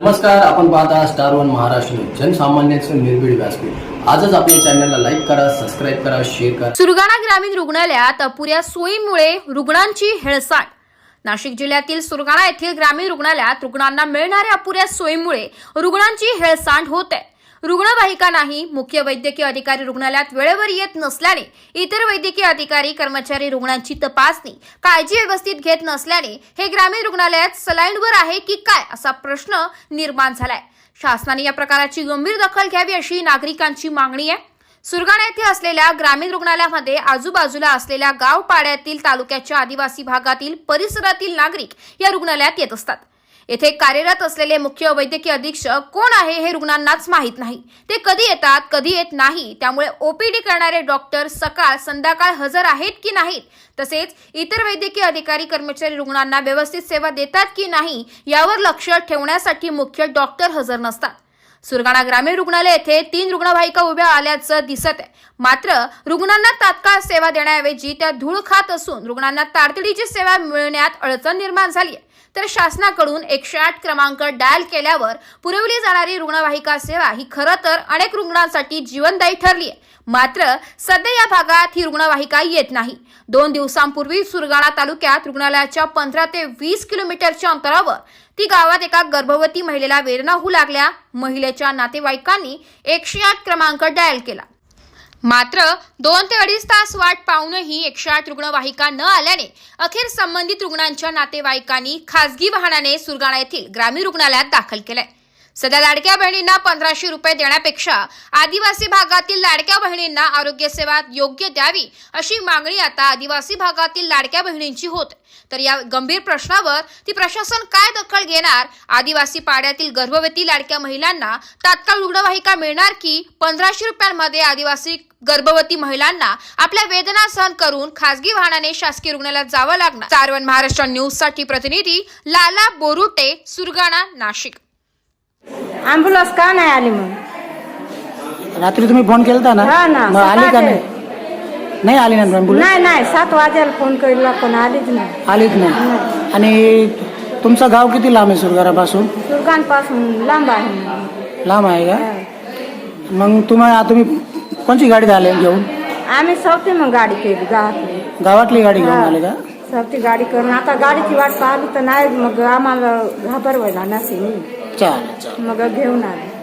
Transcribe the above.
नमस्कार आपण पाहता स्टार वन महाराष्ट्र जनसामान्यांचं निर्भीड व्यासपीठ. आजच आपल्या चॅनलला लाईक करा सबस्क्राईब करा शेअर करा. सुरगाणा ग्रामीण रुग्णालयात अपुऱ्या सोयीमुळे रुग्णांची हेळसांड. नाशिक जिल्ह्यातील सुरगाणा येथील ग्रामीण रुग्णालयात रुग्णांना मिळणाऱ्या अपुऱ्या सोयीमुळे रुग्णांची हेळसांड होत आहे. रुग्णवाहिका नाही मुख्य वैद्यकीय अधिकारी रुग्णालयात वेळेवर येत नसल्याने इतर वैद्यकीय अधिकारी कर्मचारी रुग्णांची तपासणी काळजी व्यवस्थित घेत नसल्याने हे ग्रामीण रुग्णालयात सलाईनवर आहे की काय असा प्रश्न निर्माण झालाय. शासनाने या प्रकाराची गंभीर दखल घ्यावी अशी नागरिकांची मागणी आहे. सुरगाणा येथे असलेल्या ग्रामीण रुग्णालयामध्ये आजूबाजूला असलेल्या गाव पाड्यातील तालुक्याच्या आदिवासी भागातील परिसरातील नागरिक या रुग्णालयात येत असतात. येथे कार्यरत असलेले मुख्य वैद्यकीय अधीक्षक कोण आहे हे रुग्णांनाच माहीत नाही. ते कधी येतात कधी येत नाही त्यामुळे ओपीडी करणारे डॉक्टर सकाळ संध्याकाळ हजर आहेत की नाहीत? तसेच इतर वैद्यकीय अधिकारी कर्मचारी रुग्णांना व्यवस्थित सेवा देतात की नाही यावर लक्ष ठेवण्यासाठी मुख्य डॉक्टर हजर नसतात. सुरगाणा ग्रामीण रुग्णालय येथे तीन रुग्णवाहिका उभ्या आल्याचं दिसत आहे. मात्र रुग्णांना तात्काळ सेवा देण्याऐवजी त्या धूळ खात असून रुग्णांना तातडीची सेवा मिळण्यात अडचण निर्माण झाली आहे. तर शासनाकडून एकशे आठ क्रमांक डायल केल्यावर पुरवली जाणारी रुग्णवाहिका सेवा ही खरं तर अनेक रुग्णांसाठी जीवनदायी ठरली आहे. मात्र सध्या या भागात ही रुग्णवाहिका येत नाही. दोन दिवसांपूर्वी सुरगाणा तालुक्यात रुग्णालयाच्या पंधरा ते वीस किलोमीटरच्या अंतरावर ती गावात एका गर्भवती महिलेला वेदना होऊ लागल्या. महिलेच्या नातेवाईकांनी एकशे आठ क्रमांक डायल केला. मात्र दोन ते अडीच तास वाट पाहूनही एकशे आठ रुग्णवाहिका न आल्याने अखेर संबंधित रुग्णांच्या नातेवाईकांनी खासगी वाहनाने सुरगाणा येथील ग्रामीण रुग्णालयात दाखल केलंय. सध्या लाडक्या बहिणींना पंधराशे रुपये देण्यापेक्षा आदिवासी भागातील लाडक्या बहिणींना आरोग्य सेवा योग्य द्यावी अशी मागणी आता आदिवासी भागातील लाडक्या बहिणींची होत. तर या गंभीर प्रश्नावर ती प्रशासन काय दखल घेणार? आदिवासी पाड्यातील गर्भवती लाडक्या महिलांना तात्काळ रुग्णवाहिका मिळणार की पंधराशे रुपयांमध्ये आदिवासी गर्भवती महिलांना आपल्या वेदना सहन करून खासगी वाहनाने शासकीय रुग्णालयात जावं लागणार? चारवण महाराष्ट्र न्यूजसाठी प्रतिनिधी लाला बोरुटे सुरगाणा नाशिक. ॲम्ब्युलन्स का नाही आली मग? रात्री तुम्ही फोन केलता ना? हा ना, मग आली का सकाळचे. नाही? नाही आली ना ॲम्ब्युलन्स नाही नाही सात वाजायला फोन केला पण आलीच नाही. आलीच नाही. आणि तुमचं गाव किती लांब आहे सुरगारापासून? सुरगांपासून लांब आहे. लांब आहे का? मग तुम्हाला तुम्ही कोणची गाडी झाली घेऊन? आम्ही सवती मग गाडी केली गावातली. गावातली गाडी घेऊन आले का? सवती गाडी करून आता गाडीची वाट पाहिली तर नाही मग आम्हाला घाबर व्हायला नसे चालेल चालेल मग घेऊन आले.